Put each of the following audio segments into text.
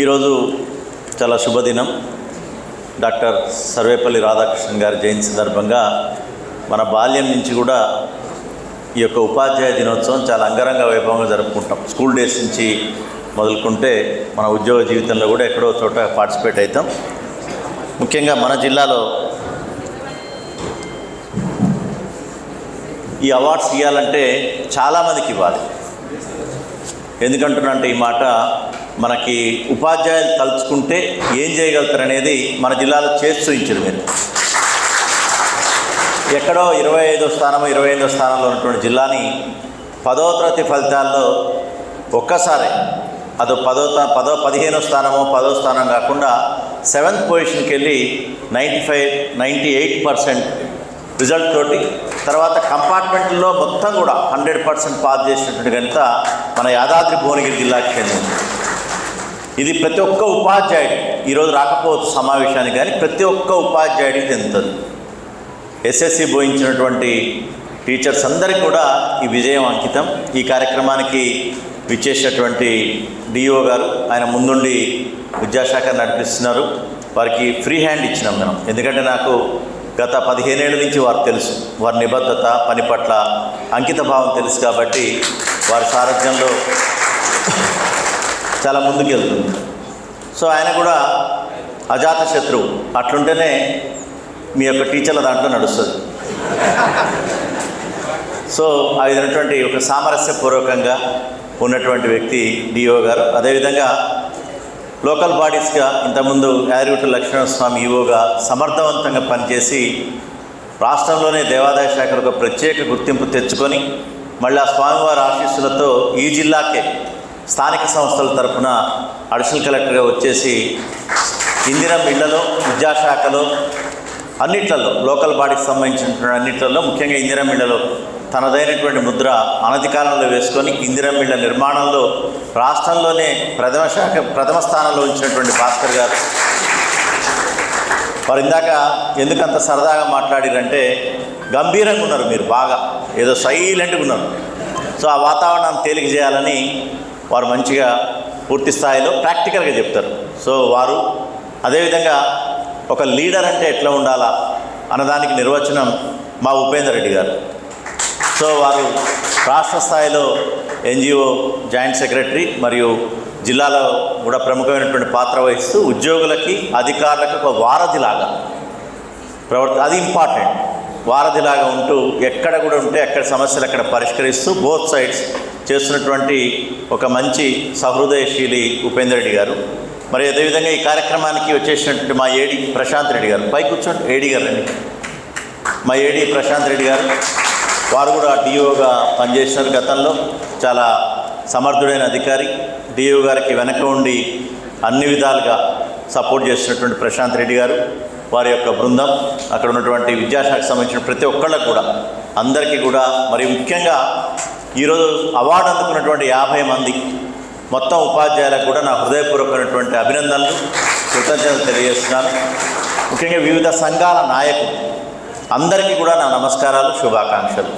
ఈరోజు చాలా శుభదినం. డాక్టర్ సర్వేపల్లి రాధాకృష్ణన్ గారి జయంతి సందర్భంగా మన బాల్యం నుంచి కూడా ఈ యొక్క ఉపాధ్యాయ దినోత్సవం చాలా అంగరంగ వైభవంగా జరుపుకుంటాం. స్కూల్ డేస్ నుంచి మొదలుకుంటే మన ఉద్యోగ జీవితంలో కూడా ఎక్కడో చోట పార్టిసిపేట్ అవుతాం. ముఖ్యంగా మన జిల్లాలో ఈ అవార్డ్స్ ఇవ్వాలంటే చాలామందికి ఇవ్వాలి. ఎందుకంటున్నా అంటే ఈ మాట మనకి ఉపాధ్యాయులు తలుచుకుంటే ఏం చేయగలుగుతారనేది మన జిల్లాలో చేసి చూపించారు మీరు. ఎక్కడో ఇరవై ఐదో స్థానం ఇరవై ఐదో స్థానంలో ఉన్నటువంటి జిల్లాని పదో తరగతి ఫలితాల్లో ఒక్కసారి అదో పదో పదో పదిహేనో స్థానమో పదో స్థానం కాకుండా సెవెంత్ పొజిషన్కి వెళ్ళి ninety five ninety eight percent result తోటి తర్వాత కంపార్ట్మెంట్లో మొత్తం కూడా హండ్రెడ్ పర్సెంట్ పాస్ చేసినటువంటి గంట మన యాదాద్రి భువనగిరి జిల్లాకి చెందింది. ఇది ప్రతి ఒక్క ఉపాధ్యాయుడు. ఈరోజు రాకపోవచ్చు సమావేశానికి కానీ ప్రతి ఒక్క ఉపాధ్యాయుడికి చెందుతుంది ఎస్ఎస్సి బోధించినటువంటి టీచర్స్ అందరికీ కూడా ఈ విజయం అంకితం. ఈ కార్యక్రమానికి విచ్చేసినటువంటి డిఓ గారు ఆయన ముందుండి విద్యాశాఖ నడిపిస్తున్నారు. వారికి ఫ్రీ హ్యాండ్ ఇచ్చినాం మనం. ఎందుకంటే నాకు గత పదిహేనేళ్ళ నుంచి వారు తెలుసు. వారి నిబద్ధత పని పట్ల అంకిత భావం తెలుసు కాబట్టి వారి సారథ్యంలో చాలా ముందుకు వెళ్తుంది సో ఆయన కూడా అజాత శత్రువు అట్లుంటేనే మీ యొక్క టీచర్ల దాంట్లో నడుస్తుంది. సో ఆ విధమైనటువంటి ఒక సామరస్యపూర్వకంగా ఉన్నటువంటి వ్యక్తి డిఓ గారు. అదేవిధంగా లోకల్ బాడీస్గా ఇంతకుముందు యాదగిరిగుట్ట లక్ష్మణస్వామి ఈవోగా సమర్థవంతంగా పనిచేసి రాష్ట్రంలోనే దేవాదాయ శాఖకు ఒక ప్రత్యేక గుర్తింపు తెచ్చుకొని మళ్ళీ ఆ స్వామివారి ఆశీస్సులతో ఈ జిల్లాకే స్థానిక సంస్థల తరపున అడిషనల్ కలెక్టర్గా వచ్చేసి ఇందిరం ఇళ్ళలో విద్యాశాఖలో అన్నిట్లలో లోకల్ బాడీకి సంబంధించినటువంటి అన్నిట్లలో ముఖ్యంగా ఇందిరం ఇళ్ళలో తనదైనటువంటి ముద్ర అనధికారంలో వేసుకొని ఇందిరం ఇళ్ళ నిర్మాణంలో రాష్ట్రంలోనే ప్రథమ శాఖ ప్రథమ స్థానంలో ఉంచినటువంటి భాస్కర్ గారు. వారు ఇందాక ఎందుకంత సరదాగా మాట్లాడారంటే గంభీరంగా ఉన్నారు మీరు బాగా. ఏదో సైలెంట్గా ఉన్నారు. సో ఆ వాతావరణాన్ని తేలిక చేయాలని వారు మంచిగా పూర్తి స్థాయిలో ప్రాక్టికల్గా చెప్తారు. సో వారు అదేవిధంగా ఒక లీడర్ అంటే ఎట్లా ఉండాలా అన్నదానికి నిర్వచనం మా ఉపేందర్ రెడ్డి గారు. సో వారు రాష్ట్ర స్థాయిలో ఎన్జిఓ జాయింట్ సెక్రటరీ మరియు జిల్లాలో కూడా ప్రముఖమైనటువంటి పాత్ర వహిస్తూ ఉద్యోగులకి అధికారులకు ఒక వారధిలాగా ప్రవర్త అది ఇంపార్టెంట్. వారధిలాగా ఉంటూ ఎక్కడ కూడా ఉంటే ఎక్కడ సమస్యలు అక్కడ పరిష్కరిస్తూ బోత్ సైడ్స్ చేస్తున్నటువంటి ఒక మంచి సహృదయశీలి ఉపేందర్ రెడ్డి గారు. మరి అదేవిధంగా ఈ కార్యక్రమానికి వచ్చేసినటువంటి మా ఏడి ప్రశాంత్ రెడ్డి గారు. పై కూర్చోండి ఏడి గారు అండి మా ఏడి ప్రశాంత్ రెడ్డి గారు వారు కూడా డిఓగా పనిచేసినారు గతంలో. చాలా సమర్థుడైన అధికారి. డిఓ గారికి వెనక ఉండి అన్ని విధాలుగా సపోర్ట్ చేసినటువంటి ప్రశాంత్ రెడ్డి గారు. వారి యొక్క బృందం అక్కడ ఉన్నటువంటి విద్యాశాఖకు సంబంధించిన ప్రతి ఒక్కళ్ళకు కూడా అందరికీ కూడా మరి ముఖ్యంగా ఈరోజు అవార్డు అందుకున్నటువంటి యాభై మంది మొత్తం ఉపాధ్యాయులకు కూడా నా హృదయపూర్వకమైనటువంటి అభినందనలు కృతజ్ఞతలు తెలియజేస్తున్నాను. ముఖ్యంగా వివిధ సంఘాల నాయకులు అందరికీ కూడా నా నమస్కారాలు శుభాకాంక్షలు.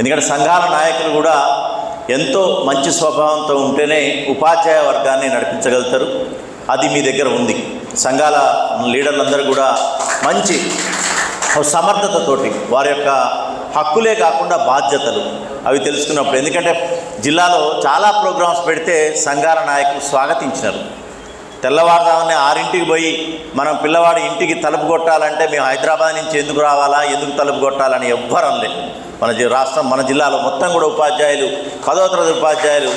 ఎందుకంటే సంఘాల నాయకులు కూడా ఎంతో మంచి స్వభావంతో ఉంటేనే ఉపాధ్యాయ వర్గాన్ని నడిపించగలుగుతారు. అది మీ దగ్గర ఉంది. సంఘాల లీడర్లందరూ కూడా మంచి సమర్థతతోటి వారి యొక్క హక్కులే కాకుండా బాధ్యతలు అవి తెలుసుకున్నప్పుడు. ఎందుకంటే జిల్లాలో చాలా ప్రోగ్రామ్స్ పెడితే సంఘాల నాయకులు స్వాగతించినారు. తెల్లవారుదామని ఆరింటికి పోయి మనం పిల్లవాడి ఇంటికి తలుపు కొట్టాలంటే మేము హైదరాబాద్ నుంచి ఎందుకు రావాలా ఎందుకు తలుపు కొట్టాలని ఎవ్వరం లేదు. మన జి- రాష్ట్రం మన జిల్లాలో మొత్తం కూడా ఉపాధ్యాయులు పదో తరగతి ఉపాధ్యాయులు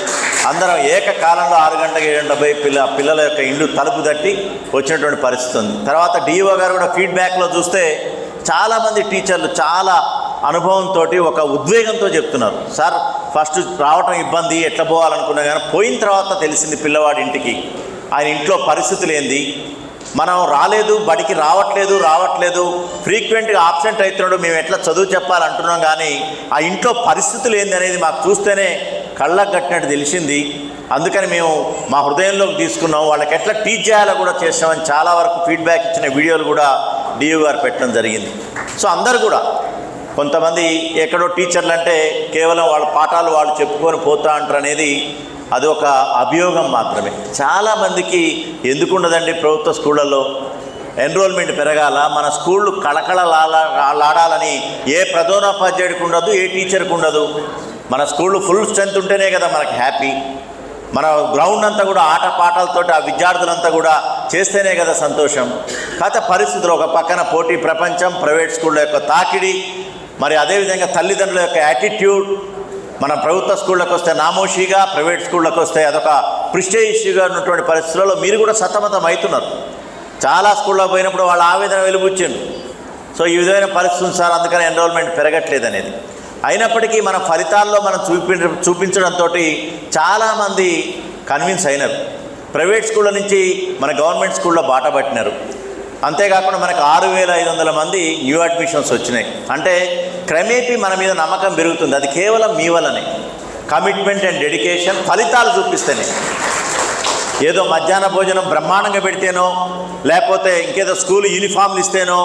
అందరం ఏకకాలంలో ఆరు గంటలకు ఏడు గంటల పిల్ల పిల్లల యొక్క ఇండ్లు తలుపు తట్టి వచ్చినటువంటి పరిస్థితి ఉంది. తర్వాత డిఓ గారు కూడా ఫీడ్బ్యాక్లో చూస్తే చాలామంది టీచర్లు చాలా అనుభవంతో ఒక ఉద్వేగంతో చెప్తున్నారు. సార్ ఫస్ట్ రావటం ఇబ్బంది ఎట్లా పోవాలనుకున్నా కానీ పోయిన తర్వాత తెలిసింది పిల్లవాడి ఇంటికి. ఆయన ఇంట్లో పరిస్థితులు ఏంది? మనం రాలేదు బడికి రావట్లేదు రావట్లేదు ఫ్రీక్వెంట్గా ఆబ్సెంట్ అవుతున్నాడు మేము ఎట్లా చదువు చెప్పాలంటున్నాం కానీ ఆ ఇంట్లో పరిస్థితులు ఏందనేది మాకు చూస్తేనే కళ్ళకు కట్టినట్టు తెలిసింది. అందుకని మేము మా హృదయంలోకి తీసుకున్నాం. వాళ్ళకి ఎట్లా టీచ్ చేయాలో కూడా చేసామని చాలా వరకు ఫీడ్బ్యాక్ ఇచ్చిన వీడియోలు కూడా డియూ గారు పెట్టడం జరిగింది. సో అందరు కూడా కొంతమంది ఎక్కడో టీచర్లు అంటే కేవలం వాళ్ళ పాఠాలు వాళ్ళు చెప్పుకొని పోతా అంటారు అనేది అది ఒక అభియోగం మాత్రమే. చాలామందికి ఎందుకు ఉండదండి ప్రభుత్వ స్కూళ్ళల్లో? ఎన్రోల్మెంట్ పెరగాల? మన స్కూళ్ళు కళకళలాడాలని ఏ ప్రధానోపాధ్యాయుడికి ఉండదు ఏ టీచర్కి ఉండదు. మన స్కూళ్ళు ఫుల్ స్ట్రెంత్ ఉంటేనే కదా మనకి హ్యాపీ. మన గ్రౌండ్ అంతా కూడా ఆట పాటలతో ఆ విద్యార్థులంతా కూడా చేస్తేనే కదా సంతోషం. కాకపోతే పరిస్థితులు ఒక పక్కన పోటీ ప్రపంచం ప్రైవేట్ స్కూళ్ళ యొక్క తాకిడి మరి అదేవిధంగా తల్లిదండ్రుల యొక్క యాటిట్యూడ్ మన ప్రభుత్వ స్కూళ్ళకి వస్తే నామోషిగా ప్రైవేట్ స్కూళ్ళకి వస్తే అదొక ప్రిస్టేజ్గా ఉన్నటువంటి పరిస్థితులలో మీరు కూడా సతమతం అవుతున్నారు. చాలా స్కూళ్ళకు పోయినప్పుడు వాళ్ళ ఆవేదన వెలుబుచ్చిండు. సో ఈ విధమైన పరిస్థితి సార్ అందుకని ఎన్రోల్మెంట్ పెరగట్లేదు అనేది. అయినప్పటికీ మన ఫలితాల్లో మనం చూపి చూపించడంతో చాలామంది కన్విన్స్ అయినారు. ప్రైవేట్ స్కూళ్ళ నుంచి మన గవర్నమెంట్ స్కూల్లో బాట పట్టినారు. అంతేకాకుండా మనకు ఆరు వేల ఐదు వందల మంది న్యూ అడ్మిషన్స్ వచ్చినాయి. అంటే క్రమేపీ మన మీద నమ్మకం పెరుగుతుంది. అది కేవలం మీ వల్లనే. కమిట్మెంట్ అండ్ డెడికేషన్ ఫలితాలు చూపిస్తేనే. ఏదో మధ్యాహ్న భోజనం బ్రహ్మాండంగా పెడితేనో లేకపోతే ఇంకేదో స్కూల్ యూనిఫామ్లు ఇస్తేనో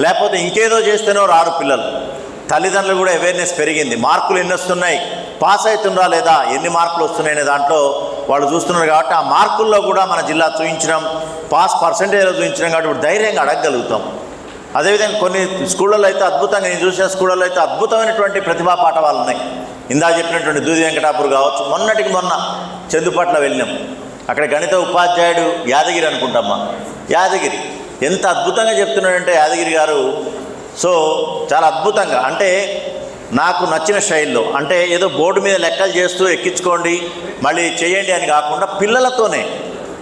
లేకపోతే ఇంకేదో చేస్తేనో రారు పిల్లలు. తల్లిదండ్రులు కూడా అవేర్నెస్ పెరిగింది. మార్కులు ఎన్ని వస్తున్నాయి? పాస్ అవుతుందా లేదా? ఎన్ని మార్కులు వస్తున్నాయనే దాంట్లో వాళ్ళు చూస్తున్నారు కాబట్టి ఆ మార్కుల్లో కూడా మన జిల్లా చూపించడం పాస్ పర్సంటేజ్లో చూపించడం కాబట్టి ఇప్పుడు ధైర్యంగా అడగగలుగుతాం. అదేవిధంగా కొన్ని స్కూళ్ళల్లో అయితే అద్భుతంగా నేను చూసిన స్కూళ్ళల్లో అయితే అద్భుతమైనటువంటి ప్రతిభా పాఠవాలు ఉన్నాయి. ఇందా చెప్పినటువంటి దూది వెంకటాపూర్ కావచ్చు. మొన్నటికి మొన్న చందుపట్ల వెళ్ళినాం. అక్కడ గణిత ఉపాధ్యాయుడు యాదగిరి అనుకుంటామ్మా యాదగిరి. ఎంత అద్భుతంగా చెప్తున్నాడంటే యాదగిరి గారు సో చాలా అద్భుతంగా. అంటే నాకు నచ్చిన శైలిలో అంటే ఏదో బోర్డు మీద లెక్కలు చేస్తూ ఎక్కించుకోండి మళ్ళీ చేయండి అని కాకుండా పిల్లలతోనే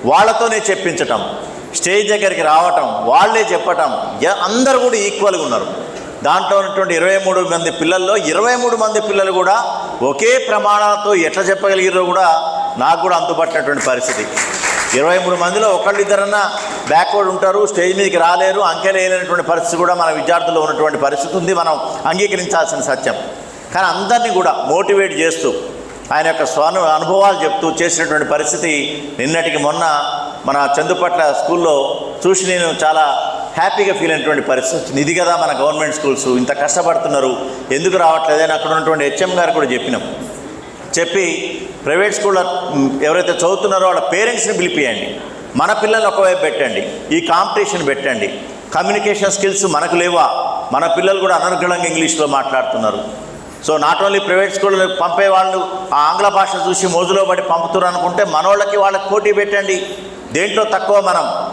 వాళ్ళతోనే చెప్పించటం స్టేజ్ దగ్గరికి రావటం వాళ్ళే చెప్పటం అందరు అందరూ కూడా ఈక్వల్గా ఉన్నారు. దాంట్లో ఉన్నటువంటి ఇరవై మూడు మంది పిల్లల్లో ఇరవై మూడు మంది పిల్లలు కూడా ఒకే ప్రమాణాలతో ఎట్లా చెప్పగలిగారో కూడా నాకు కూడా అందుబట్టినటువంటి పరిస్థితి. ఇరవై మూడు మందిలో ఒకళ్ళు ఇద్దరన్నా బ్యాక్వర్డ్ ఉంటారు స్టేజ్ మీదకి రాలేరు అంకెలేనటువంటి పరిస్థితి కూడా మన విద్యార్థుల్లో ఉన్నటువంటి పరిస్థితి ఉంది మనం అంగీకరించాల్సిన సత్యం. కానీ అందరినీ కూడా మోటివేట్ చేస్తూ ఆయన యొక్క స్వను అనుభవాలు చెప్తూ చేసినటువంటి పరిస్థితి నిన్నటికి మొన్న మన చందుపట్ల స్కూల్లో చూసి నేను చాలా హ్యాపీగా ఫీల్ అయినటువంటి పరిస్థితి వచ్చింది. ఇది కదా మన గవర్నమెంట్ స్కూల్స్ ఇంత కష్టపడుతున్నారు ఎందుకు రావట్లేదని అక్కడ ఉన్నటువంటి హెచ్ఎం గారు కూడా చెప్పినాం. చెప్పి ప్రైవేట్ స్కూల్లో ఎవరైతే చదువుతున్నారో వాళ్ళ పేరెంట్స్ని పిలిపియండి. మన పిల్లల్ని ఒకవైపు పెట్టండి. ఈ కాంపిటీషన్ పెట్టండి. కమ్యూనికేషన్ స్కిల్స్ మనకు లేవా? మన పిల్లలు కూడా అనర్గళంగా ఇంగ్లీష్లో మాట్లాడుతున్నారు. సో నాట్ ఓన్లీ ప్రైవేట్ స్కూల్లో పంపే వాళ్ళు ఆ ఆంగ్ల భాష చూసి మోజులో పడి పంపుతున్నారు అనుకుంటే మనోళ్ళకి వాళ్ళకి పోటీ పెట్టండి. దేంట్లో తక్కువ మనం?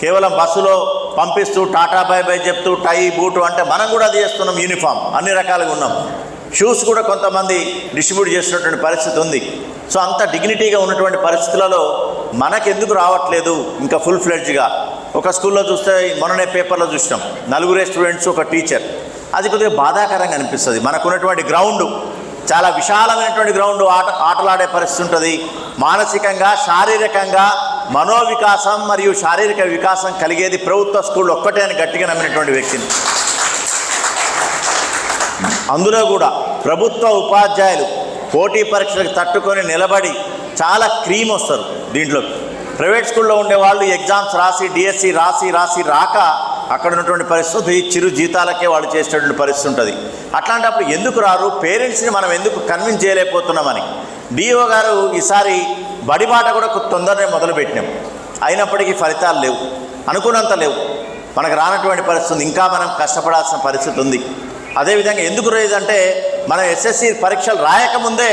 కేవలం బస్సులో పంపిస్తూ టాటా బై బై చెప్తూ టై బూటు అంటే మనం కూడా అది చేస్తున్నాం యూనిఫామ్. అన్ని రకాలుగా ఉన్నాం. షూస్ కూడా కొంతమంది డిస్ట్రిబ్యూట్ చేసినటువంటి పరిస్థితి ఉంది. సో అంత డిగ్నిటీగా ఉన్నటువంటి పరిస్థితులలో మనకెందుకు రావట్లేదు ఇంకా ఫుల్ ఫ్లెడ్జ్గా ఒక స్కూల్లో చూస్తే మొన్ననే పేపర్లో చూసినాం. నలుగురే స్టూడెంట్స్ ఒక టీచర్. అది కొద్దిగా బాధాకరంగా అనిపిస్తుంది. మనకున్నటువంటి గ్రౌండ్ చాలా విశాలమైనటువంటి గ్రౌండ్ ఆట ఆటలాడే పరిస్థితి ఉంటుంది. మానసికంగా శారీరకంగా మనోవికాసం మరియు శారీరక వికాసం కలిగేది ప్రభుత్వ స్కూల్ ఒక్కటే అని గట్టిగా నమ్మినటువంటి వ్యక్తిని. అందులో కూడా ప్రభుత్వ ఉపాధ్యాయులు పోటీ పరీక్షలకు తట్టుకొని నిలబడి చాలా క్రీమ్ వస్తారు దీంట్లో. ప్రైవేట్ స్కూల్లో ఉండే వాళ్ళు ఎగ్జామ్స్ రాసి డిఎస్సి రాసి రాసి రాక అక్కడ ఉన్నటువంటి పరిస్థితి చిరు జీతాలకే వాళ్ళు చేసేటువంటి పరిస్థితి ఉంటుంది. అట్లాంటప్పుడు ఎందుకు రారు? పేరెంట్స్ని మనం ఎందుకు కన్విన్స్ చేయలేకపోతున్నామని. డిఓ గారు ఈసారి బడిబాట కూడా తొందరనే మొదలుపెట్టినాం. అయినప్పటికీ ఫలితాలు లేవు. అనుకున్నంత లేవు. మనకు రానటువంటి పరిస్థితి ఇంకా మనం కష్టపడాల్సిన పరిస్థితి ఉంది. అదేవిధంగా ఎందుకు లేదంటే మనం ఎస్ఎస్సి పరీక్షలు రాయకముందే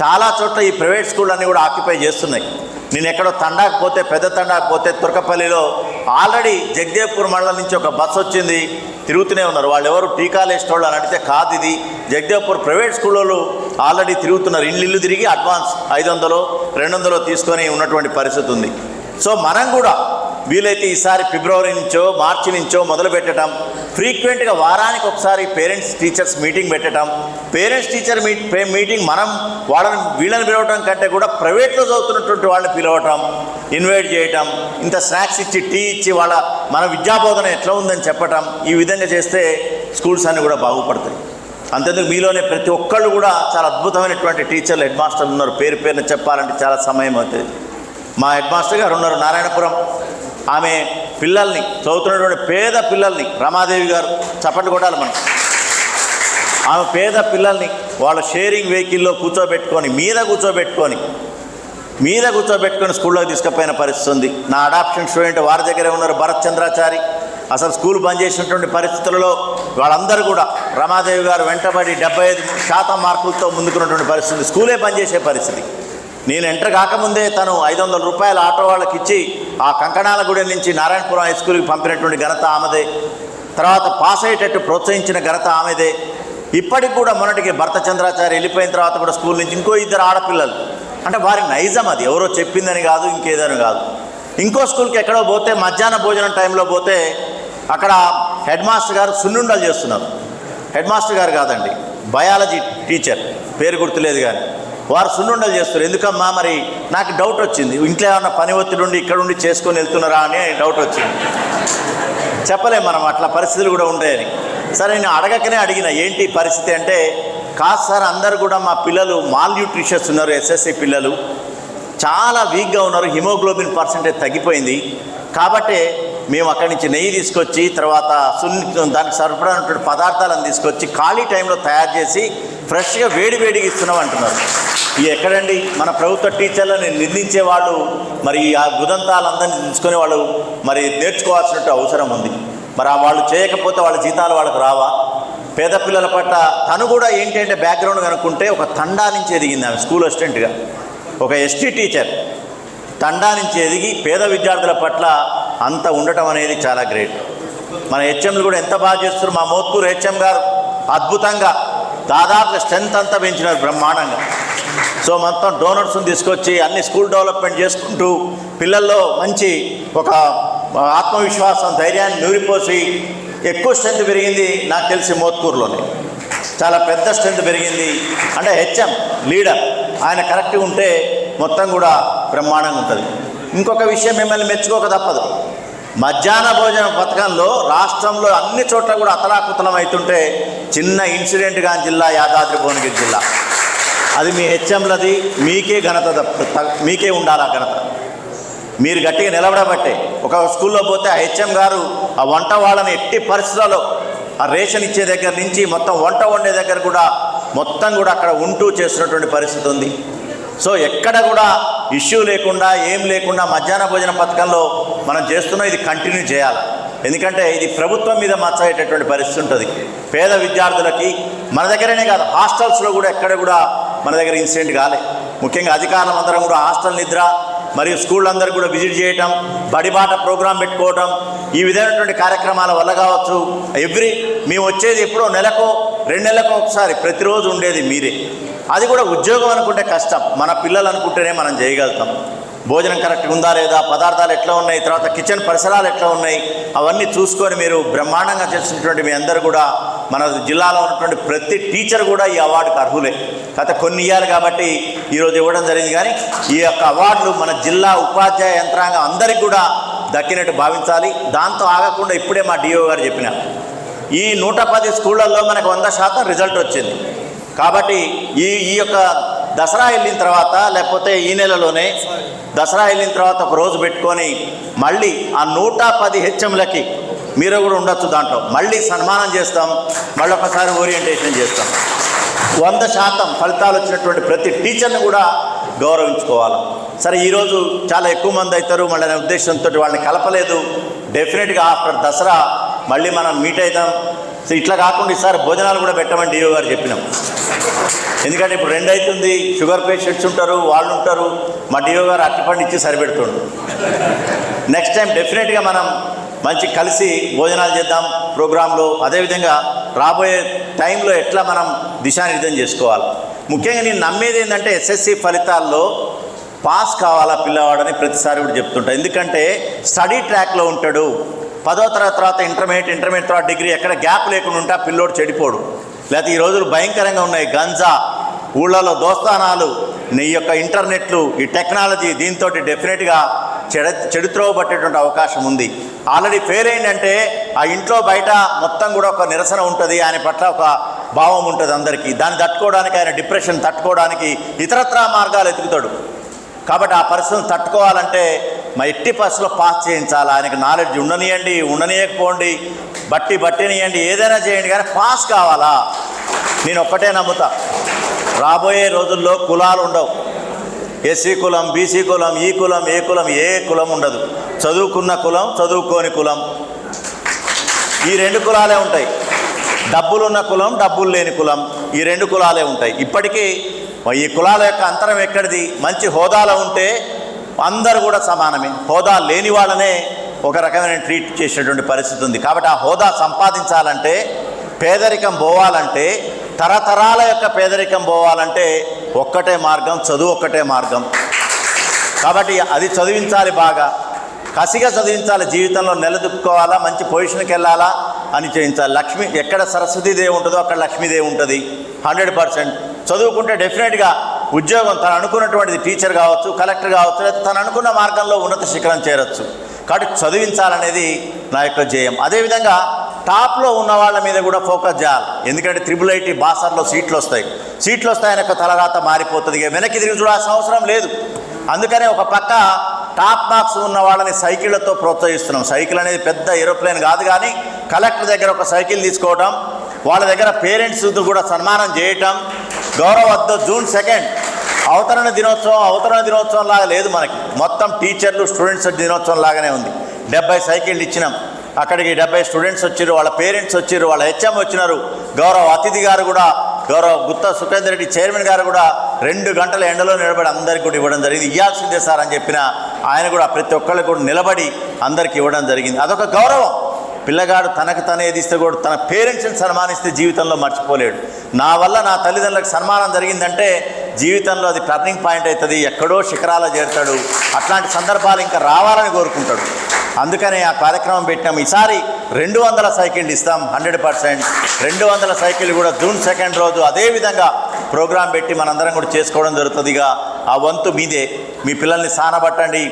చాలా చోట్ల ఈ ప్రైవేట్ స్కూళ్ళు అన్నీ కూడా ఆక్యుపై చేస్తున్నాయి. నేను ఎక్కడో తండాకు పోతే పెద్ద తండాకు పోతే తుర్కపల్లిలో ఆల్రెడీ జగదేవ్పూర్ మండలం నుంచి ఒక బస్సు వచ్చింది తిరుగుతూనే ఉన్నారు. వాళ్ళు ఎవరు టీకాలు వేసేవాళ్ళు అని అడిగితే కాదు ఇది. జగదేవ్పూర్ ప్రైవేట్ స్కూల్లో ఆల్రెడీ తిరుగుతున్నారు. ఇల్లు ఇల్లు తిరిగి అడ్వాన్స్ ఐదు వందలు రెండు వందలు తీసుకొని ఉన్నటువంటి పరిస్థితి ఉంది. సో మనం కూడా వీలైతే ఈసారి ఫిబ్రవరి నుంచో మార్చి నుంచో మొదలు పెట్టడం ఫ్రీక్వెంట్గా వారానికి ఒకసారి పేరెంట్స్ టీచర్స్ మీటింగ్ పెట్టడం. పేరెంట్స్ టీచర్ మీ మీటింగ్ మనం వాళ్ళని వీళ్ళని పిలవటం కంటే కూడా ప్రైవేట్లో చదువుతున్నటువంటి వాళ్ళని పిలవటం ఇన్వైట్ చేయటం ఇంత స్నాక్స్ ఇచ్చి టీ ఇచ్చి వాళ్ళ మన విద్యాబోధన ఎట్లా ఉందని చెప్పటం ఈ విధంగా చేస్తే స్కూల్స్ అన్నీ కూడా బాగుపడతాయి. అంతేందుకు మీలోనే ప్రతి ఒక్కళ్ళు కూడా చాలా అద్భుతమైనటువంటి టీచర్లు హెడ్ మాస్టర్లు ఉన్నారు. పేరు పేరున చెప్పాలంటే చాలా సమయం అవుతుంది. మా హెడ్ మాస్టర్ గారు ఉన్నారు నారాయణపురం. ఆమె పిల్లల్ని చదువుతున్నటువంటి పేద పిల్లల్ని రమాదేవి గారు చప్పట్లు కొట్టాలి మనం. ఆమె పేద పిల్లల్ని వాళ్ళ షేరింగ్ వెహికల్లో కూర్చోబెట్టుకొని మీద కూర్చోబెట్టుకొని మీద కూర్చోబెట్టుకొని స్కూల్లోకి తీసుకుపోయిన పరిస్థితి ఉంది. నా అడాప్షన్ స్టూడెంట్ వారి దగ్గరే ఉన్నారు భరత్ చంద్రాచారి. అసలు స్కూల్ బంద్ చేసినటువంటి పరిస్థితులలో వాళ్ళందరూ కూడా రమాదేవి గారు వెంటబడి డెబ్బై ఐదు శాతం మార్కులతో ముందుకున్నటువంటి పరిస్థితి స్కూలే బంద్ చేసే పరిస్థితి. నేను ఎంటర్ కాకముందే తను ఐదు వందల రూపాయల ఆటో వాళ్ళకి ఇచ్చి ఆ కంకణాల గుడి నుంచి నారాయణపురం హై స్కూల్కి పంపినటువంటి ఘనత ఆమెదే. తర్వాత పాస్ అయ్యేటట్టు ప్రోత్సహించిన ఘనత ఆమెదే. ఇప్పటికి కూడా మొన్నటికి భర్త చంద్రాచారి వెళ్ళిపోయిన తర్వాత కూడా స్కూల్ నుంచి ఇంకో ఇద్దరు ఆడపిల్లలు. అంటే వారి నైజం అది. ఎవరో చెప్పిందని కాదు ఇంకేదని కాదు. ఇంకో స్కూల్కి ఎక్కడో పోతే మధ్యాహ్న భోజనం టైంలో పోతే అక్కడ హెడ్ మాస్టర్ గారు సున్నుండలు చేస్తున్నారు. హెడ్ మాస్టర్ గారు కాదండి బయాలజీ టీచర్. పేరు గుర్తులేదు కానీ. వారు సున్నుండలు చేస్తారు. ఎందుకమ్మా మరి? నాకు డౌట్ వచ్చింది. ఇంట్లో ఏమన్నా పని ఒత్తిడి ఉండి ఇక్కడ ఉండి చేసుకొని వెళ్తున్నారా అని డౌట్ వచ్చింది. చెప్పలేం మనం. అట్లా పరిస్థితులు కూడా ఉంటాయని. సరే నేను అడగకనే అడిగిన ఏంటి పరిస్థితి అంటే కాదు సార్ అందరు కూడా మా పిల్లలు మాల్ న్యూట్రిషన్స్ ఉన్నారు ఎస్ఎస్సి పిల్లలు. చాలా వీక్గా ఉన్నారు హిమోగ్లోబిన్ పర్సెంటేజ్ తగ్గిపోయింది. కాబట్టి మేము అక్కడి నుంచి నెయ్యి తీసుకొచ్చి తర్వాత సున్ని దానికి సరిపడినటువంటి పదార్థాలను తీసుకొచ్చి ఖాళీ టైంలో తయారు చేసి ఫ్రెష్గా వేడి వేడిగా ఇస్తున్నాం అంటున్నారు. ఇది ఎక్కడండి? మన ప్రభుత్వ టీచర్లను నిందించే వాళ్ళు మరి ఆ గుదంతాలందరినీ తీసుకునే వాళ్ళు మరి నేర్చుకోవాల్సినట్టు అవసరం ఉంది. మరి ఆ వాళ్ళు చేయకపోతే వాళ్ళ జీతాలు వాళ్ళకు రావా? పేద పిల్లల పట్ల తను కూడా ఏంటి అంటే బ్యాక్గ్రౌండ్ కనుక్కుంటే ఒక తండా నుంచి ఎదిగింది ఆమె స్కూల్ అసిస్టెంట్గా ఒక ఎస్టీ టీచర్ తండా నుంచి ఎదిగి పేద విద్యార్థుల పట్ల అంత ఉండటం అనేది చాలా గ్రేట్. మన హెచ్ఎంలు కూడా ఎంత బాగా చేస్తారు మా మోత్కూరు హెచ్ఎం గారు అద్భుతంగా దాదాపు స్ట్రెంత్ అంతా పెంచినారు బ్రహ్మాండంగా. సో మొత్తం డోనర్స్ని తీసుకొచ్చి అన్ని స్కూల్ డెవలప్మెంట్ చేసుకుంటూ పిల్లల్లో మంచి ఒక ఆత్మవిశ్వాసం ధైర్యాన్ని నూరిపోసి ఎక్కువ స్ట్రెంత్ పెరిగింది నాకు తెలిసి మోత్కూరులోనే. చాలా పెద్ద స్ట్రెంత్ పెరిగింది. అంటే హెచ్ఎం లీడర్ ఆయన కరెక్ట్గా ఉంటే మొత్తం కూడా బ్రహ్మాండంగా ఉంటుంది. ఇంకొక విషయం మిమ్మల్ని మెచ్చుకోక తప్పదు. మధ్యాహ్న భోజన పథకంలో రాష్ట్రంలో అన్ని చోట్ల కూడా అతలాకుతలం అవుతుంటే చిన్న ఇన్సిడెంట్ కాని జిల్లా యాదాద్రి భువనగిరి జిల్లా. అది మీ హెచ్ఎంలది మీకే ఘనత త- మీకే ఉండాలి ఆ ఘనత. మీరు గట్టిగా నిలబడబట్టే. ఒక స్కూల్లో పోతే ఆ హెచ్ఎం గారు ఆ వంట వాళ్ళని ఎట్టి పరిస్థితుల్లో ఆ రేషన్ ఇచ్చే దగ్గర నుంచి మొత్తం వంట వండే దగ్గర కూడా మొత్తం కూడా అక్కడ ఉంటూ చేస్తున్నటువంటి పరిస్థితి ఉంది. సో ఎక్కడ కూడా ఇష్యూ లేకుండా ఏం లేకుండా మధ్యాహ్న భోజన పథకంలో మనం చేస్తున్న ఇది కంటిన్యూ చేయాలి. ఎందుకంటే ఇది ప్రభుత్వం మీద మచ్చయ్యేటటువంటి పరిస్థితి ఉంటుంది. పేద విద్యార్థులకి మన దగ్గరనే కాదు హాస్టల్స్లో కూడా ఎక్కడ కూడా మన దగ్గర ఇన్సిడెంట్ కాలే. ముఖ్యంగా అధికారులం అందరం కూడా హాస్టల్ నిద్ర మరియు స్కూళ్ళందరూ కూడా విజిట్ చేయటం బడిబాట ప్రోగ్రాం పెట్టుకోవటం ఈ విధమైనటువంటి కార్యక్రమాల వల్ల కావచ్చు. ఎవ్రీ మేము వచ్చేది ఎప్పుడో నెలకో రెండు నెలలకు ఒకసారి ప్రతిరోజు ఉండేది మీరే. అది కూడా ఉద్యోగం అనుకుంటే కష్టం. మన పిల్లలు అనుకుంటేనే మనం చేయగలుగుతాం. భోజనం కరెక్ట్గా ఉందా లేదా పదార్థాలు ఎట్లా ఉన్నాయి తర్వాత కిచెన్ పరిసరాలు ఎట్లా ఉన్నాయి అవన్నీ చూసుకొని మీరు బ్రహ్మాండంగా చేసినటువంటి మీ అందరూ కూడా మన జిల్లాలో ఉన్నటువంటి ప్రతి టీచర్ కూడా ఈ అవార్డుకి అర్హులే. గత కొన్ని ఇవ్వాలి కాబట్టి ఈరోజు ఇవ్వడం జరిగింది కానీ ఈ యొక్క అవార్డులు మన జిల్లా ఉపాధ్యాయ యంత్రాంగం అందరికీ కూడా దక్కినట్టు భావించాలి. దాంతో ఆగకుండా ఇప్పుడే మా డిఓ గారు చెప్పిన ఈ నూట పది స్కూళ్ళల్లో మనకు వంద శాతం రిజల్ట్ వచ్చింది. కాబట్టి ఈ ఈ యొక్క దసరా వెళ్ళిన తర్వాత లేకపోతే ఈ నెలలోనే దసరా వెళ్ళిన తర్వాత ఒక రోజు పెట్టుకొని మళ్ళీ ఆ నూట పది హెచ్ఎంలకి మీరు కూడా ఉండొచ్చు దాంట్లో. మళ్ళీ సన్మానం చేస్తాం మళ్ళీ ఒకసారి ఓరియంటేషన్ చేస్తాం. వంద శాతం ఫలితాలు వచ్చినటువంటి ప్రతి టీచర్ని కూడా గౌరవించుకోవాలి. సరే ఈరోజు చాలా ఎక్కువ మంది అవుతారు మళ్ళీ అనే ఉద్దేశంతో వాళ్ళని కలపలేదు. డెఫినెట్గా ఆఫ్టర్ దసరా మళ్ళీ మనం మీట్ అవుతాం. సో ఇట్లా కాకుండా ఈసారి భోజనాలు కూడా పెట్టమని డిఓ గారు చెప్పినాం. ఎందుకంటే ఇప్పుడు రెండు అవుతుంది. షుగర్ పేషెంట్స్ ఉంటారు వాళ్ళు ఉంటారు. మా డిఓ గారు అట్టిపండి ఇచ్చి సరిపెడుతుండు. నెక్స్ట్ టైం డెఫినెట్గా మనం మంచి కలిసి భోజనాలు చేద్దాం ప్రోగ్రాంలో. అదేవిధంగా రాబోయే టైంలో ఎట్లా మనం దిశానిర్దేశం చేసుకోవాలి. ముఖ్యంగా నేను నమ్మేది ఏంటంటే ఎస్ఎస్సి ఫలితాల్లో పాస్ కావాలా పిల్లవాడని ప్రతిసారి కూడా చెప్తుంటా. ఎందుకంటే స్టడీ ట్రాక్లో ఉంటాడు. పదో తరగతి తర్వాత ఇంటర్మీడియట్ ఇంటర్మీడియట్ తర్వాత డిగ్రీ ఎక్కడ గ్యాప్ లేకుండా ఉంటే పిల్లోడు చెడిపోడు. లేకపోతే ఈ రోజులు భయంకరంగా ఉన్నాయి. గంజా ఊళ్ళలో దోస్తానాలు నీ యొక్క ఇంటర్నెట్లు ఈ టెక్నాలజీ దీంతో డెఫినెట్గా చెడ చెడుత్రోవ పట్టేటువంటి అవకాశం ఉంది. ఆల్రెడీ ఫెయిల్ అయిందంటే ఆ ఇంట్లో బయట మొత్తం కూడా ఒక నిరసన ఉంటుంది. ఆయన పట్ల ఒక భావం ఉంటుంది అందరికీ. దాన్ని తట్టుకోవడానికి ఆయన డిప్రెషన్ తట్టుకోవడానికి ఇతరత్రా మార్గాలు ఎతుకుతాడు కాబట్టి ఆ పరిస్థితిని తట్టుకోవాలంటే మా ఎట్టి పరిస్థితుల్లో పాస్ చేయించాలి? ఆయనకు నాలెడ్జ్ ఉండనియండి ఉండనీయకపోండి బట్టి బట్టినియండి ఏదైనా చేయండి కానీ పాస్ కావాలా? నేను ఒక్కటే నమ్ముతా. రాబోయే రోజుల్లో కులాలు ఉండవు. ఎస్సీ కులం బీసీ కులం ఈ కులం ఏ కులం ఏ కులం ఉండదు. చదువుకున్న కులం చదువుకోని కులం. ఈ రెండు కులాలే ఉంటాయి. డబ్బులున్న కులం డబ్బులు లేని కులం. ఈ రెండు కులాలే ఉంటాయి. ఇప్పటికీ ఈ కులాల యొక్క అంతరం ఎక్కడిది? మంచి హోదాలో ఉంటే అందరూ కూడా సమానమే. హోదా లేని వాళ్ళనే ఒక రకమైన ట్రీట్ చేసేటువంటి పరిస్థితి ఉంది. కాబట్టి ఆ హోదా సంపాదించాలంటే పేదరికం పోవాలంటే తరతరాల యొక్క పేదరికం పోవాలంటే ఒక్కటే మార్గం చదువు ఒక్కటే మార్గం. కాబట్టి అది చదివించాలి బాగా. కసిగా చదివించాలి జీవితంలో నిలదొక్కుకోవాలా మంచి పొజిషన్కి వెళ్ళాలా అని చేయించాలి. లక్ష్మి ఎక్కడ సరస్వతీదేవి ఉంటుందో అక్కడ లక్ష్మీదేవి ఉంటుంది. Hundred percent. చదువుకుంటే డెఫినెట్గా ఉద్యోగం తను అనుకున్నటువంటిది టీచర్ కావచ్చు కలెక్టర్ కావచ్చు లేదా తను అనుకున్న మార్గంలో ఉన్నత శిఖరం చేరొచ్చు. కాబట్టి చదివించాలనేది నా యొక్క ధ్యేయం. అదేవిధంగా టాప్లో ఉన్న వాళ్ళ మీద కూడా ఫోకస్ చేయాలి. ఎందుకంటే త్రిబుల్ ఐటీ బాసర్లో సీట్లు వస్తాయి. సీట్లు వస్తాయని యొక్క తలరాత మారిపోతుంది. ఇక వెనక్కి తిరిగి చూడాల్సిన అవసరం లేదు. అందుకనే ఒక పక్క టాప్ మార్క్స్ ఉన్న వాళ్ళని సైకిళ్ళతో ప్రోత్సహిస్తున్నాం. సైకిల్ అనేది పెద్ద ఏరోప్లేన్ కాదు కానీ కలెక్టర్ దగ్గర ఒక సైకిల్ తీసుకోవడం వాళ్ళ దగ్గర పేరెంట్స్ కూడా సన్మానం చేయటం గౌరవద్దు జూన్ సెకండ్. అవతరణ దినోత్సవం అవతరణ దినోత్సవం లాగా లేదు మనకి. మొత్తం టీచర్లు స్టూడెంట్స్ దినోత్సవం లాగానే ఉంది. డెబ్బై సైకిళ్ళు ఇచ్చినాం. అక్కడికి డెబ్బై స్టూడెంట్స్ వచ్చారు వాళ్ళ పేరెంట్స్ వచ్చారు వాళ్ళ హెచ్ఎం వచ్చినారు. గౌరవ అతిథి గారు కూడా గౌరవ గుత్తా సుఖేందర్ రెడ్డి చైర్మన్ గారు కూడా రెండు గంటల ఎండలో నిలబడి అందరికీ కూడా ఇవ్వడం జరిగింది. ఇవ్వాల్సిందే సార్ అని చెప్పిన ఆయన కూడా ప్రతి ఒక్కళ్ళు కూడా నిలబడి అందరికీ ఇవ్వడం జరిగింది. అదొక గౌరవం. పిల్లగాడు తనకు తనే ఇస్తే కూడా తన పేరెంట్స్ని సన్మానిస్తే జీవితంలో మర్చిపోలేడు. నా వల్ల నా తల్లిదండ్రులకు సన్మానం జరిగిందంటే జీవితంలో అది టర్నింగ్ పాయింట్ అవుతుంది ఎక్కడో శిఖరాల చేరుతాడు. అట్లాంటి సందర్భాలు ఇంకా రావాలని కోరుకుంటాడు. అందుకనే ఆ కార్యక్రమం పెట్టినాం. ఈసారి రెండు వందల సైకిళ్ళు ఇస్తాం హండ్రెడ్ పర్సెంట్. రెండు వందల సైకిల్ కూడా జూన్ సెకండ్ రోజు అదేవిధంగా ప్రోగ్రాం పెట్టి మనందరం కూడా చేసుకోవడం జరుగుతుందిగా ఆ వంతు మీదే. మీ పిల్లల్ని సానబట్టండి.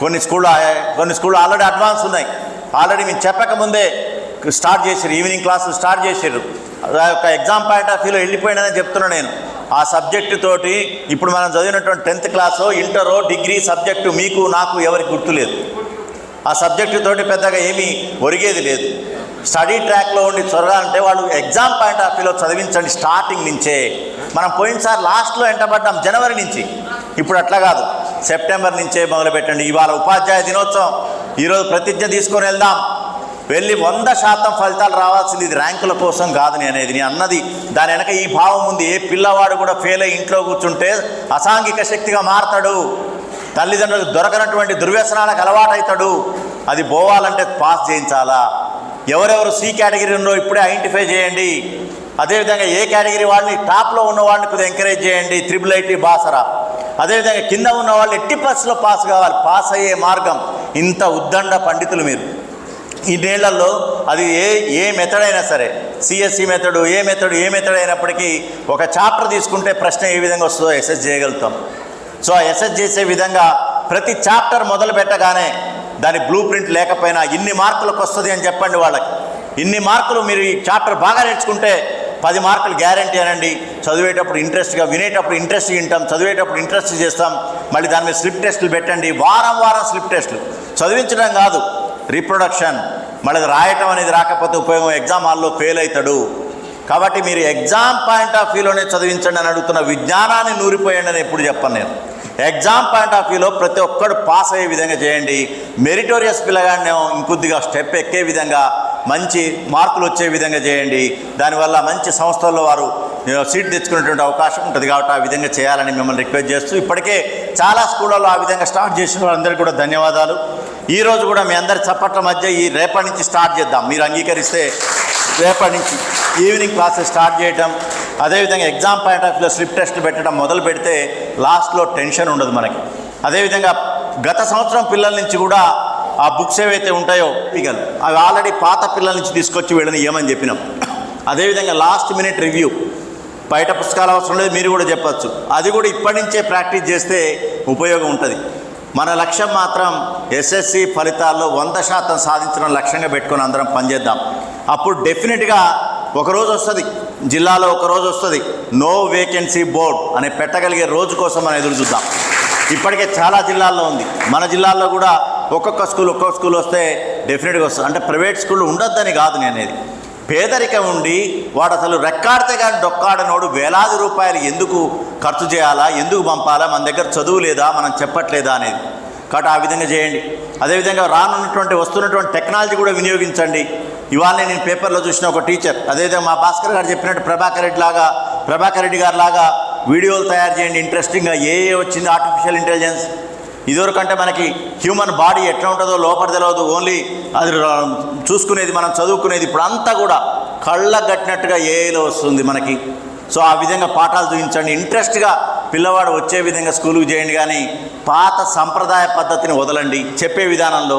కొన్ని స్కూళ్ళు కొన్ని స్కూళ్ళు ఆల్రెడీ అడ్వాన్స్ ఉన్నాయి. ఆల్రెడీ మేము చెప్పక ముందే స్టార్ట్ చేశారు ఈవినింగ్ క్లాసులు స్టార్ట్ చేశారు ఒక ఎగ్జామ్ పాయింట్ ఆఫ్ వ్యూలో వెళ్ళిపోయినని చెప్తున్నాను నేను. ఆ సబ్జెక్టు తోటి ఇప్పుడు మనం చదివినటువంటి టెన్త్ క్లాసో ఇంటరో డిగ్రీ సబ్జెక్టు మీకు నాకు ఎవరికి గుర్తులేదు. ఆ సబ్జెక్టు తోటి పెద్దగా ఏమీ ఒరిగేది లేదు. స్టడీ ట్రాక్లో ఉండి చదవాలంటే వాళ్ళు ఎగ్జామ్ పాయింట్ ఆఫ్ వ్యూలో చదివించండి స్టార్టింగ్ నుంచే. మనం పోయినసారి లాస్ట్లో ఎంటబడ్డాం జనవరి నుంచి. ఇప్పుడు అట్లా కాదు. సెప్టెంబర్ నుంచే మొదలుపెట్టండి. ఇవాళ ఉపాధ్యాయ దినోత్సవం. ఈరోజు ప్రతిజ్ఞ తీసుకొని వెళ్దాం. వెళ్ళి వంద శాతం ఫలితాలు రావాల్సింది ఇది ర్యాంకుల కోసం కాదు నేను అనేది. నేను అన్నది దాని వెనక ఈ భావం ఉంది. ఏ పిల్లవాడు కూడా ఫెయిల్ అయ్యి ఇంట్లో కూర్చుంటే అసాంఘిక శక్తిగా మారతాడు. తల్లిదండ్రులకు దొరకనటువంటి దుర్వ్యసనాలకు అలవాటవుతాడు అది పోవాలంటే పాస్ చేయించాలా? ఎవరెవరు సి కేటగిరీ ఉన్నో ఇప్పుడే ఐడెంటిఫై చేయండి. అదేవిధంగా ఏ కేటగిరీ వాళ్ళని టాప్లో ఉన్న వాళ్ళని కొద్దిగా ఎంకరేజ్ చేయండి. Triple IT Basara. అదేవిధంగా కింద ఉన్న వాళ్ళు ఎట్టి పరిస్థితుల్లో పాస్ కావాలి. పాస్ అయ్యే మార్గం. ఇంత ఉద్దండ పండితులు మీరు. ఈ నీళ్ళలో అది ఏ ఏ మెథడ్ అయినా సరే సిఎస్సి మెథడ్ ఏ మెథడ్ ఏ మెథడ్ అయినప్పటికీ ఒక చాప్టర్ తీసుకుంటే ప్రశ్న ఏ విధంగా వస్తుందో ఎస్ఎస్ చేయగలుగుతాం. సో ఆ ఎస్ఎస్ చేసే విధంగా ప్రతి చాప్టర్ మొదలు పెట్టగానే దాని బ్లూ ప్రింట్ లేకపోయినా ఇన్ని మార్కులకు వస్తుంది అని చెప్పండి వాళ్ళకి. ఇన్ని మార్కులు మీరు ఈ చాప్టర్ బాగా నేర్చుకుంటే పది మార్కులు గ్యారంటీ అనండి. చదివేటప్పుడు ఇంట్రెస్ట్గా వినేటప్పుడు ఇంట్రెస్ట్ వింటాం చదివేటప్పుడు ఇంట్రెస్ట్ చేస్తాం. మళ్ళీ దాని మీద స్లిప్ టెస్టులు పెట్టండి. వారం వారం స్లిప్ టెస్టులు చదివించడం కాదు రీప్రొడక్షన్ మళ్ళీ రాయటం అనేది రాకపోతే ఉపయోగం ఎగ్జామ్ హాల్లో ఫెయిల్ అవుతాడు కాబట్టి మీరు ఎగ్జామ్ పాయింట్ ఆఫ్ వ్యూలోనే చదివించండి అని అడుగుతున్న విజ్ఞానాన్ని నూరిపోయండి అని ఎప్పుడు చెప్పను నేను. ఎగ్జామ్ పాయింట్ ఆఫ్ వ్యూలో ప్రతి ఒక్కడు పాస్ అయ్యే విధంగా చేయండి. మెరిటోరియస్ పిల్లగాడిని ఇంకొద్దిగా స్టెప్ ఎక్కే విధంగా మంచి మార్కులు వచ్చే విధంగా చేయండి. దానివల్ల మంచి సంస్థల్లో వారు సీట్ తెచ్చుకునేటువంటి అవకాశం ఉంటుంది కాబట్టి ఆ విధంగా చేయాలని మిమ్మల్ని రిక్వెస్ట్ చేస్తూ ఇప్పటికే చాలా స్కూళ్ళలో ఆ విధంగా స్టార్ట్ చేసిన వారందరికీ కూడా ధన్యవాదాలు. ఈరోజు కూడా మీ అందరి చప్పట్ల మధ్య ఈ రేపటి నుంచి స్టార్ట్ చేద్దాం. మీరు అంగీకరిస్తే రేపటి నుంచి ఈవినింగ్ క్లాసెస్ స్టార్ట్ చేయటం అదేవిధంగా ఎగ్జామ్ పాయింట్ ఆఫ్ వ్యూలో స్లిప్ టెస్ట్ పెట్టడం మొదలు పెడితే లాస్ట్లో టెన్షన్ ఉండదు మనకి. అదేవిధంగా గత సంవత్సరం పిల్లల నుంచి కూడా ఆ బుక్స్ ఏవైతే ఉంటాయో పిగల్ అవి ఆల్రెడీ పాత పిల్లల నుంచి తీసుకొచ్చి వీళ్ళని ఏమని చెప్పినాం. అదేవిధంగా లాస్ట్ మినిట్ రివ్యూ బయట పుస్తకాలు అవసరం లేదు మీరు కూడా చెప్పచ్చు. అది కూడా ఇప్పటి నుంచే ప్రాక్టీస్ చేస్తే ఉపయోగం ఉంటుంది. మన లక్ష్యం మాత్రం ఎస్ఎస్సి ఫలితాల్లో వంద శాతం సాధించడం లక్ష్యంగా పెట్టుకొని అందరం పనిచేద్దాం. అప్పుడు డెఫినెట్గా ఒకరోజు వస్తుంది. జిల్లాలో ఒక రోజు వస్తుంది. నో వేకెన్సీ బోర్డ్ అనే పెట్టగలిగే రోజు కోసం మనం ఎదురు చూద్దాం. ఇప్పటికే చాలా జిల్లాల్లో ఉంది. మన జిల్లాల్లో కూడా ఒక్కొక్క స్కూల్ ఒక్కొక్క స్కూల్ వస్తే డెఫినెట్గా వస్తుంది. అంటే ప్రైవేట్ స్కూల్ ఉండొద్దని కాదు నేనేది. అనేది పేదరికం ఉండి వాడు అసలు రెక్కాడితే కానీ డొక్కాడనోడు వేలాది రూపాయలు ఎందుకు ఖర్చు చేయాలా ఎందుకు పంపాలా మన దగ్గర చదువు లేదా మనం చెప్పట్లేదా అనేది. కాబట్టి ఆ విధంగా చేయండి. అదేవిధంగా రానున్నటువంటి వస్తున్నటువంటి టెక్నాలజీ కూడా వినియోగించండి. ఇవాళ నేను పేపర్లో చూసిన ఒక టీచర్ అదేవిధంగా మా భాస్కర్ గారు చెప్పినట్టు ప్రభాకర్ రెడ్డి లాగా ప్రభాకర్ రెడ్డి గారు లాగా వీడియోలు తయారు చేయండి. ఇంట్రెస్టింగ్గా ఏ ఏ వచ్చింది? ఆర్టిఫిషియల్ ఇంటెలిజెన్స్ ఇదివరకంటే మనకి హ్యూమన్ బాడీ ఎట్లా ఉంటుందో లోపల తెలియదు ఓన్లీ అది చూసుకునేది మనం చదువుకునేది ఇప్పుడు అంతా కూడా కళ్ళకు కట్టినట్టుగా ఏలో వస్తుంది మనకి. సో ఆ విధంగా పాఠాలు చూపించండి. ఇంట్రెస్ట్గా పిల్లవాడు వచ్చే విధంగా స్కూల్కి చేయండి కానీ పాత సంప్రదాయ పద్ధతిని వదలండి. చెప్పే విధానంలో.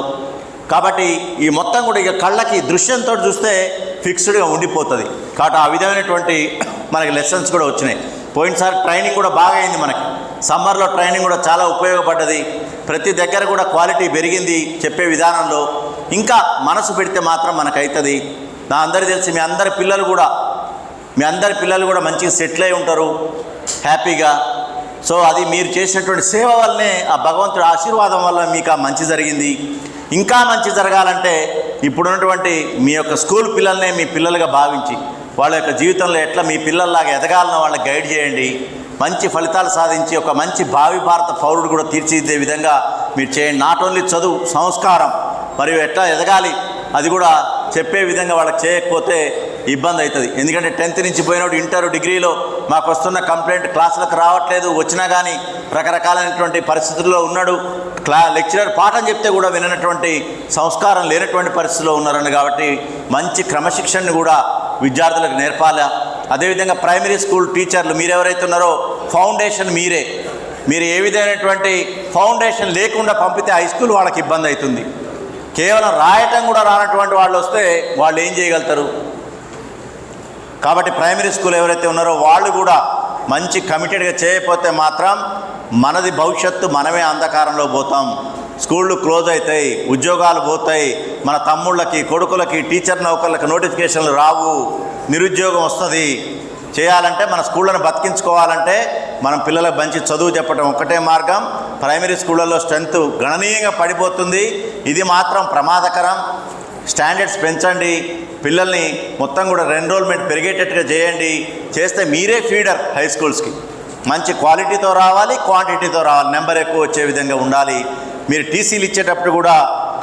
కాబట్టి ఈ మొత్తం కూడా ఇక కళ్ళకి దృశ్యంతో చూస్తే ఫిక్స్డ్గా ఉండిపోతుంది. కాబట్టి ఆ విధమైనటువంటి మనకి లెసన్స్ కూడా వచ్చినాయి. పోయినసారి ట్రైనింగ్ కూడా బాగా అయింది మనకి. సమ్మర్లో ట్రైనింగ్ కూడా చాలా ఉపయోగపడ్డది. ప్రతి దగ్గర కూడా క్వాలిటీ పెరిగింది చెప్పే విధానంలో. ఇంకా మనసు పెడితే మాత్రం మనకైతుంది. నా అందరికీ తెలిసి మీ అందరి పిల్లలు కూడా మీ అందరి పిల్లలు కూడా మంచిగా సెటిల్ అయి ఉంటారు. హ్యాపీగా. సో అది మీరు చేసినటువంటి సేవ వల్లనే ఆ భగవంతుడి ఆశీర్వాదం వల్ల మీకు ఆ మంచి జరిగింది. ఇంకా మంచి జరగాలంటే ఇప్పుడున్నటువంటి మీ యొక్క స్కూల్ పిల్లల్నే మీ పిల్లలుగా భావించి వాళ్ళ యొక్క జీవితంలో ఎట్లా మీ పిల్లల్లాగా ఎదగాలన్న వాళ్ళకి గైడ్ చేయండి. మంచి ఫలితాలు సాధించి ఒక మంచి భావి భారత పౌరుడు కూడా తీర్చిదిద్దే విధంగా మీరు చేయండి. నాట్ ఓన్లీ చదువు సంస్కారం మరియు ఎట్లా ఎదగాలి అది కూడా చెప్పే విధంగా వాళ్ళకి చేయకపోతే ఇబ్బంది అవుతుంది. ఎందుకంటే టెన్త్ నుంచి పోయినప్పుడు ఇంటర్ డిగ్రీలో మాకు వస్తున్న కంప్లైంట్ క్లాసులకు రావట్లేదు. వచ్చినా కానీ రకరకాలైనటువంటి పరిస్థితుల్లో ఉన్నాడు. క్లా లెక్చరర్ పాఠం చెప్తే కూడా విననటువంటి సంస్కారం లేనటువంటి పరిస్థితిలో ఉన్నారని కాబట్టి మంచి క్రమశిక్షణను కూడా విద్యార్థులకు నేర్పాలా. అదేవిధంగా ప్రైమరీ స్కూల్ టీచర్లు మీరెవరైతే ఉన్నారో ఫౌండేషన్ మీరే. మీరు ఏ విధమైనటువంటి ఫౌండేషన్ లేకుండా పంపితే హై స్కూల్ వాళ్ళకి ఇబ్బంది అవుతుంది. కేవలం రాయటం కూడా రానటువంటి వాళ్ళు వస్తే వాళ్ళు ఏం చేయగలుగుతారు? కాబట్టి ప్రైమరీ స్కూల్ ఎవరైతే ఉన్నారో వాళ్ళు కూడా మంచి కమిటెడ్గా చేయకపోతే మాత్రం మనది భవిష్యత్తు మనమే అంధకారంలో పోతాం. స్కూళ్ళు క్లోజ్ అవుతాయి ఉద్యోగాలు పోతాయి మన తమ్ముళ్ళకి కొడుకులకి టీచర్ నౌకర్లకు నోటిఫికేషన్లు రావు నిరుద్యోగం వస్తుంది. చేయాలంటే మన స్కూళ్ళను బతికించుకోవాలంటే మనం పిల్లలకు మంచి చదువు చెప్పడం ఒక్కటే మార్గం. ప్రైమరీ స్కూళ్ళల్లో స్ట్రెంత్ గణనీయంగా పడిపోతుంది. ఇది మాత్రం ప్రమాదకరం. స్టాండర్డ్స్ పెంచండి. పిల్లల్ని మొత్తం కూడా ఎన్రోల్మెంట్ పెరిగేటట్టుగా చేయండి. చేస్తే మీరే ఫీడర్ హై స్కూల్స్కి. మంచి క్వాలిటీతో రావాలి క్వాంటిటీతో రావాలి. నెంబర్ ఎక్కువ వచ్చే విధంగా ఉండాలి. మీరు టీసీలు ఇచ్చేటప్పుడు కూడా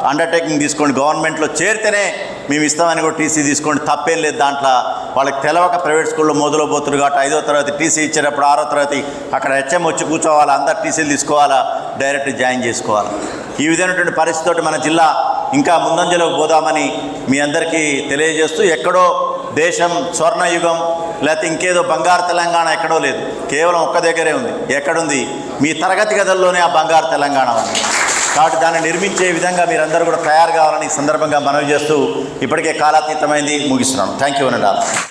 అండర్టేకింగ్ తీసుకోండి. గవర్నమెంట్లో చేరితేనే మేము ఇస్తామని కూడా టీసీ తీసుకోండి. తప్పేం లేదు దాంట్లో. వాళ్ళకి తెలవక ప్రైవేట్ స్కూల్లో మొదలుపోతున్నారు కాబట్టి ఐదో తరగతి టీసీ ఇచ్చేటప్పుడు ఆరో తరగతి అక్కడ హెచ్ఎం వచ్చి కూర్చోవాలా? అందరు టీసీలు తీసుకోవాలా? డైరెక్ట్ జాయిన్ చేసుకోవాలి? ఈ విధమైనటువంటి పరిస్థితితోటి మన జిల్లా ఇంకా ముందంజలోకి పోదామని మీ అందరికీ తెలియజేస్తూ ఎక్కడో దేశం స్వర్ణయుగం లేకపోతే ఇంకేదో బంగారు తెలంగాణ ఎక్కడో లేదు. కేవలం ఒక్క దగ్గరే ఉంది. ఎక్కడుంది? మీ తరగతి గదుల్లోనే ఆ బంగారు తెలంగాణ ఉంది. కాబట్టి దాన్ని నిర్మించే విధంగా మీరందరూ కూడా తయారు కావాలని సందర్భంగా మనవి చేస్తూ ఇప్పటికే కాలాతీతమైంది. ముగిస్తున్నాను. థ్యాంక్ యూ అనండి